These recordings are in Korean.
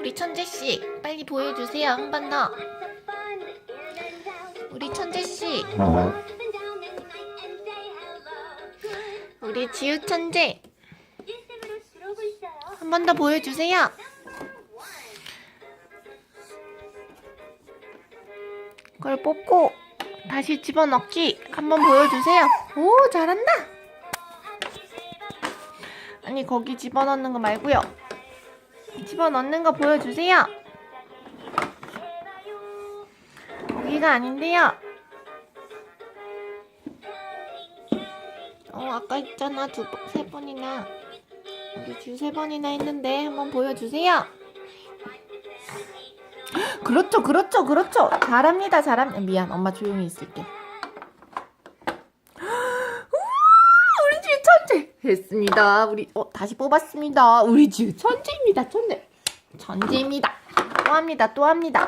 우리 천재씨, 빨리 보여주세요. 한 번 더. 우리 천재씨, 우리 지우 천재. 한 번 더 보여주세요. 그걸 뽑고 다시 집어넣기 한번 보여주세요. 오, 잘한다. 아니, 거기 집어넣는 거 말고요. 집어넣는 거 보여주세요. 거기가 아닌데요. 어, 아까 있잖아. 두 번, 세 번이나. 우리 지우 세 번이나 했는데 한번 보여주세요. 그렇죠, 그렇죠, 그렇죠. 잘합니다, 잘합니다. 미안, 엄마 조용히 있을게. 우와, 우리 지우 천재 됐습니다. 우리 어 다시 뽑았습니다. 우리 지우 천재입니다, 천재. 천재입니다. 또 합니다, 또 합니다.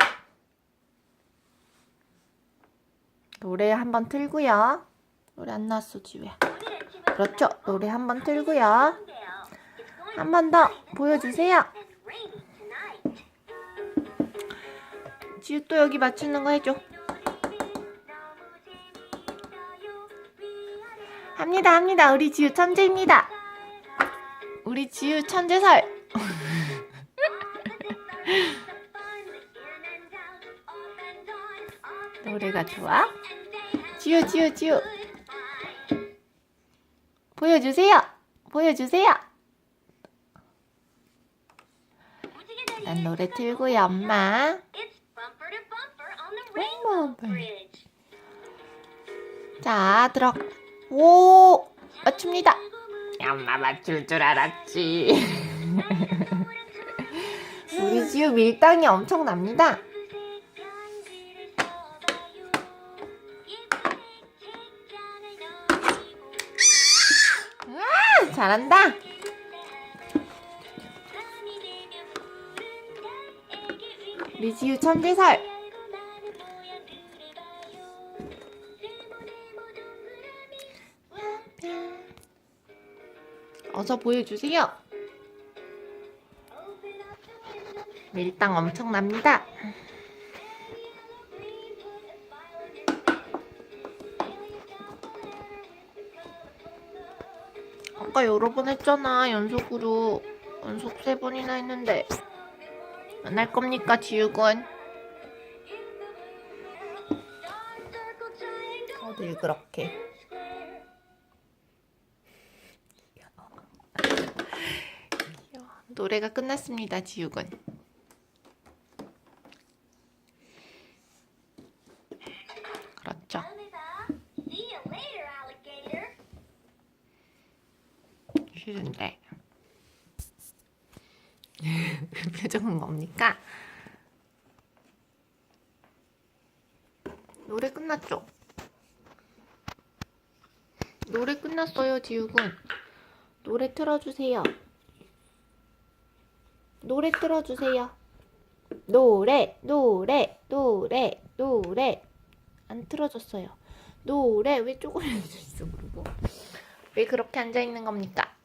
노래 한번 틀고요. 노래 안 나왔어, 지우야. 그렇죠. 노래 한번 틀고요. 한 번 더 보여주세요. 지우 또 여기 맞추는 거 해줘. 합니다, 합니다. 우리 지우 천재입니다. 우리 지우 천재설. 노래가 좋아? 지우, 지우, 지우. 보여주세요. 보여주세요. 난 노래 틀고요, 엄마. 엄마. 자, 들어. 오, 맞춥니다. 엄마 맞출 줄 알았지. 우리 지우 밀당이 엄청납니다. 아, 잘한다. 우리 지우 천재설. 어서 보여주세요. 밀당 엄청납니다. 아까 여러 번 했잖아 연속으로 연속 세 번이나 했는데 안 할 겁니까 지우군? 어딜 그렇게 노래가 끝났습니다 지우군 그렇죠. 싫은데 그 표정은 뭡니까? 노래 끝났죠? 노래 끝났어요 지우군 노래 틀어주세요 노래 틀어주세요. 노래 노래 노래 노래. 안 틀어줬어요. 노래 왜 쪼그려져 있어 그리고? 왜 그렇게 앉아 있는 겁니까?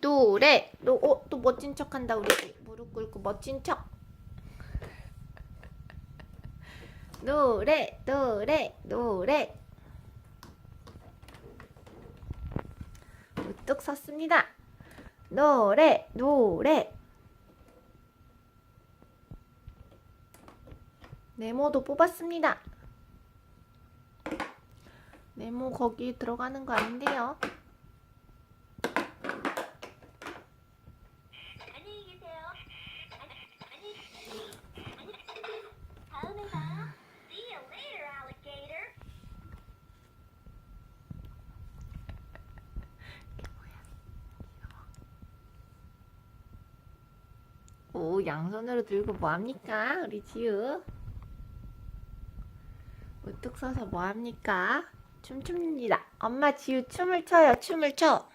노래 또, 어, 또 멋진 척 한다 우리. 무릎 꿇고 멋진 척. 노래 노래 노래. 우뚝 섰습니다. 노래 노래 네모도 뽑았습니다 네모 거기 들어가는 거 아닌데요. 오, 양손으로 들고 뭐합니까? 우리 지우. 우뚝 서서 뭐 합니까? 춤춥니다. 엄마 지우 춤을 춰요, 춤을 춰.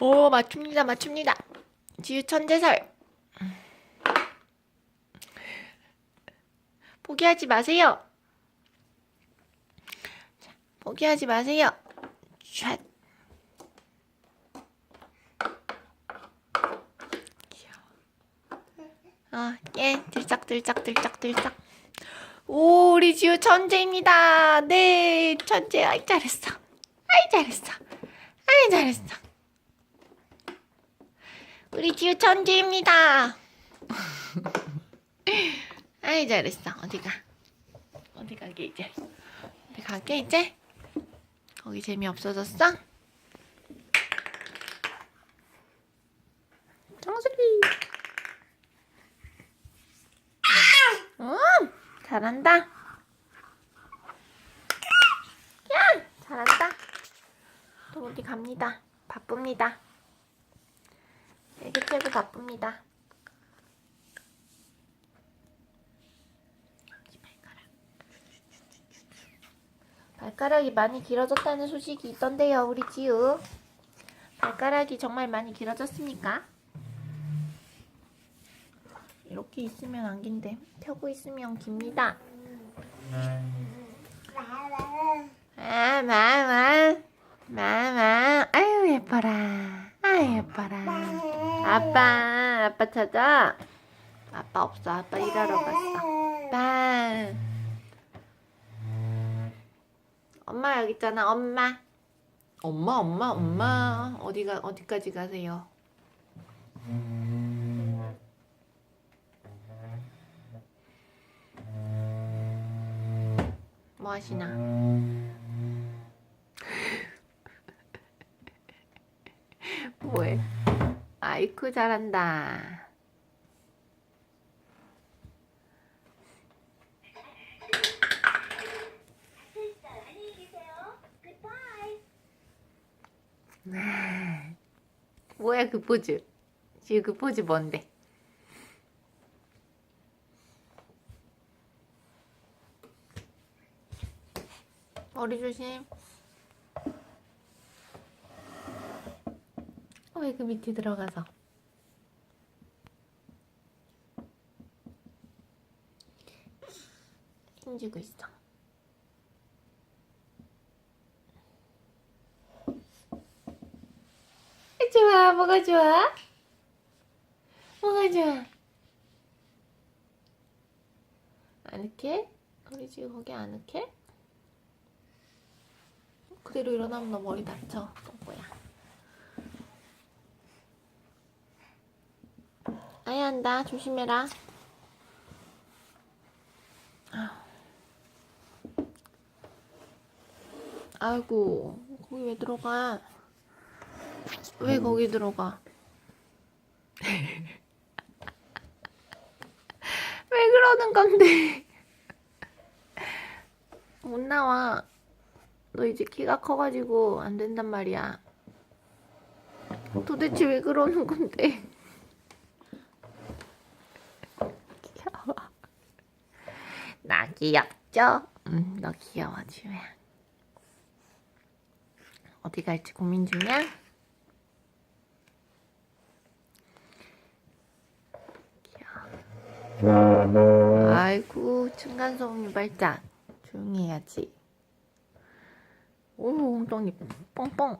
오, 맞춥니다, 맞춥니다. 지우 천재설. 포기하지 마세요. 자, 포기하지 마세요. 샷. 아, 예, 들짝들짝 들짝들짝. 오, 우리 지우 천재입니다. 네, 천재. 아이 잘했어. 아이 잘했어. 아이 잘했어. 우리 지우 천재입니다. 아이 잘했어. 어디가? 어디 가게 이제? 어디 가게 이제? 거기 재미 없어졌어? 정수리. 음, 잘한다. 야, 잘한다. 또 어디 갑니다. 바쁩니다. 애기 최고 바쁩니다. 발가락. 발가락이 많이 길어졌다는 소식이 있던데요, 우리 지우. 발가락이 정말 많이 길어졌습니까? 이렇게 있으면 안 긴데 펴고 있으면 깁니다. 아, 마마, 마마, 아유 예뻐라, 아유 예뻐라. 아빠, 아빠 찾아. 아빠 없어, 아빠 일하러 갔어. 아빠. 엄마 여기 있잖아, 엄마. 엄마, 엄마, 엄마. 어디가 어디까지 가세요? 뭐 하시나? 뭐해? 아이쿠 잘한다. 됐어. 안녕히 계세요. Goodbye. 뭐야 그 포즈? 지금 그 포즈 뭔데? 머리 조심. 어, 왜그 밑에 들어가서? 힘주고 있어. 좋아, 뭐가 좋아? 뭐가 좋아? 아늑해? 우리 지금 거기 아늑해? 그대로 일어나면 너 머리 다쳐. 똥꼬야. 아야 한다. 조심해라. 아이고, 거기 왜 들어가? 왜 거기 들어가? 왜 그러는 건데? 못 나와. 너 이제 키가 커가지고 안 된단 말이야. 도대체 왜 그러는 건데? 귀여워. 나 귀엽죠? 응, 너 귀여워, 지우야. 어디 갈지 고민 중이야? 아이고 층간소음 유발자. 조용히 해야지. 오 엉덩이 뻥뻥